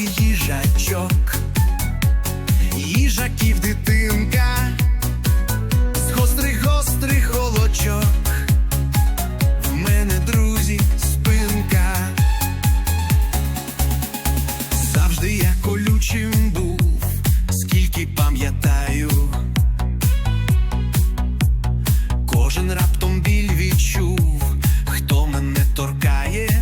їжачок, їжаків дитинка, з гострих гострих голочок. В мене друзі спинка. Завжди я колючим був, скільки пам'ятаю. Кожен раптом біль відчув, хто мене торкає,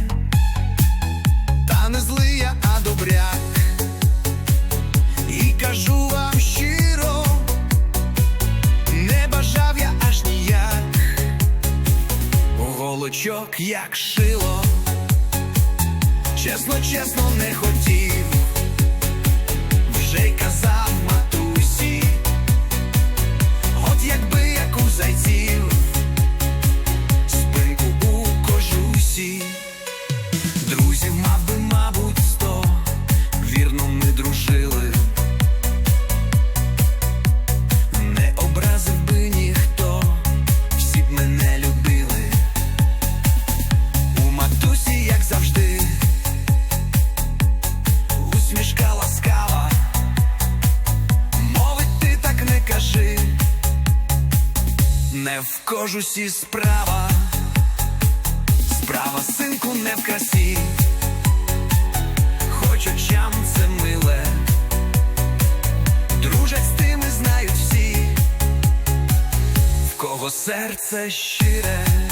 голочок як шило, чесно, чесно не хотів, не в кожусі справа, справа синку не в красі, хоч очам це миле. Дружать з тими знають всі, в кого серце щире.